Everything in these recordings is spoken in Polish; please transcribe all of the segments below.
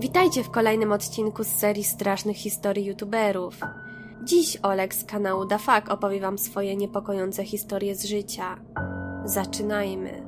Witajcie w kolejnym odcinku z serii strasznych historii youtuberów. Dziś Olek z kanału Da Fuck opowie wam swoje niepokojące historie z życia. Zaczynajmy.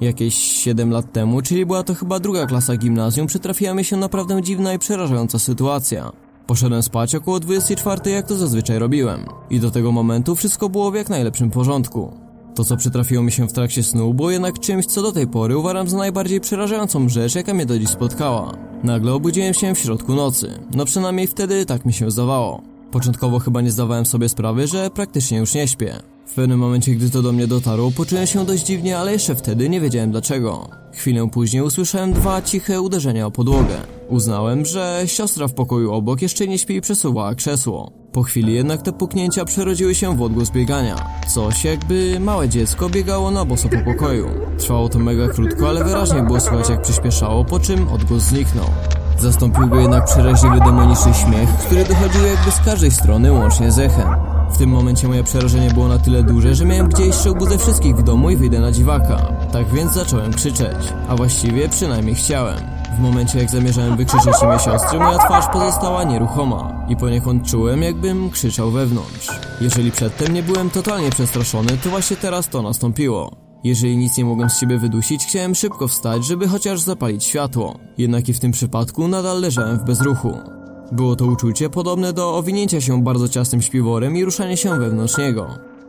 Jakieś 7 lat temu, czyli była to chyba druga klasa gimnazjum, przytrafiła mi się naprawdę dziwna i przerażająca sytuacja. Poszedłem spać około 24, jak to zazwyczaj robiłem. I do tego momentu wszystko było w jak najlepszym porządku. To, co przytrafiło mi się w trakcie snu, było jednak czymś, co do tej pory uważam za najbardziej przerażającą rzecz, jaka mnie do dziś spotkała. Nagle obudziłem się w środku nocy. No przynajmniej wtedy tak mi się zdawało. Początkowo chyba nie zdawałem sobie sprawy, że praktycznie już nie śpię. W pewnym momencie, gdy to do mnie dotarło, poczułem się dość dziwnie, ale jeszcze wtedy nie wiedziałem dlaczego. Chwilę później usłyszałem dwa ciche uderzenia o podłogę. Uznałem, że siostra w pokoju obok jeszcze nie śpi i przesuwała krzesło. Po chwili jednak te puknięcia przerodziły się w odgłos biegania. Coś jakby małe dziecko biegało na boso po pokoju. Trwało to mega krótko, ale wyraźnie było słychać jak przyspieszało, po czym odgłos zniknął. Zastąpił go jednak przeraźliwy demoniczny śmiech, który dochodził jakby z każdej strony łącznie z echem. W tym momencie moje przerażenie było na tyle duże, że miałem gdzieś jeszcze obudzę wszystkich w domu i wyjdę na dziwaka. Tak więc zacząłem krzyczeć, a właściwie przynajmniej chciałem. W momencie jak zamierzałem wykrzyczeć imię siostry, moja twarz pozostała nieruchoma i poniekąd czułem jakbym krzyczał wewnątrz. Jeżeli przedtem nie byłem totalnie przestraszony, to właśnie teraz to nastąpiło. Jeżeli nic nie mogłem z siebie wydusić, chciałem szybko wstać, żeby chociaż zapalić światło. Jednak i w tym przypadku nadal leżałem w bezruchu. Było to uczucie podobne do owinięcia się bardzo ciasnym śpiworem i ruszania się wewnątrz niego.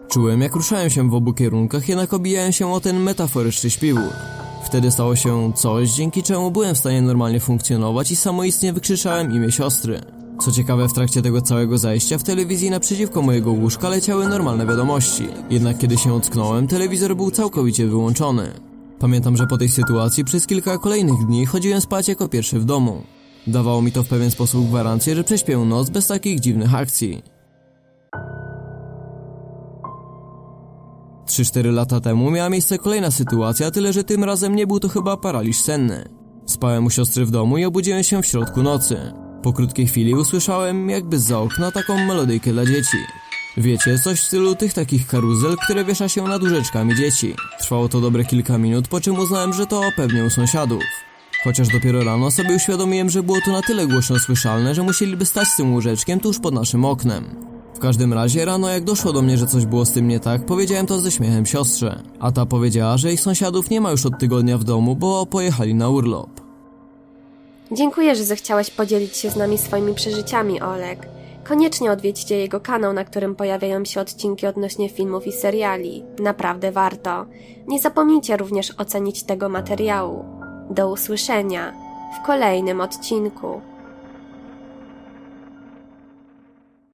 Czułem jak ruszałem się w obu kierunkach, jednak obijałem się o ten metaforyczny śpiwór. Wtedy stało się coś, dzięki czemu byłem w stanie normalnie funkcjonować i samoistnie wykrzyczałem imię siostry. Co ciekawe, w trakcie tego całego zajścia w telewizji naprzeciwko mojego łóżka leciały normalne wiadomości. Jednak kiedy się ocknąłem, telewizor był całkowicie wyłączony. Pamiętam, że po tej sytuacji przez kilka kolejnych dni chodziłem spać jako pierwszy w domu. Dawało mi to w pewien sposób gwarancję, że prześpię noc bez takich dziwnych akcji. 3-4 lata temu miała miejsce kolejna sytuacja, tyle że tym razem nie był to chyba paraliż senny. Spałem u siostry w domu i obudziłem się w środku nocy. Po krótkiej chwili usłyszałem jakby z okna taką melodyjkę dla dzieci. Wiecie, coś w stylu tych takich karuzel, które wiesza się nad łóżeczkami dzieci. Trwało to dobre kilka minut, po czym uznałem, że to pewnie u sąsiadów. Chociaż dopiero rano sobie uświadomiłem, że było to na tyle głośno słyszalne, że musieliby stać z tym łóżeczkiem tuż pod naszym oknem. Każdym razie rano jak doszło do mnie, że coś było z tym nie tak, powiedziałem to ze śmiechem siostrze. A ta powiedziała, że ich sąsiadów nie ma już od tygodnia w domu, bo pojechali na urlop. Dziękuję, że zechciałeś podzielić się z nami swoimi przeżyciami, Olek. Koniecznie odwiedźcie jego kanał, na którym pojawiają się odcinki odnośnie filmów i seriali. Naprawdę warto. Nie zapomnijcie również ocenić tego materiału. Do usłyszenia w kolejnym odcinku.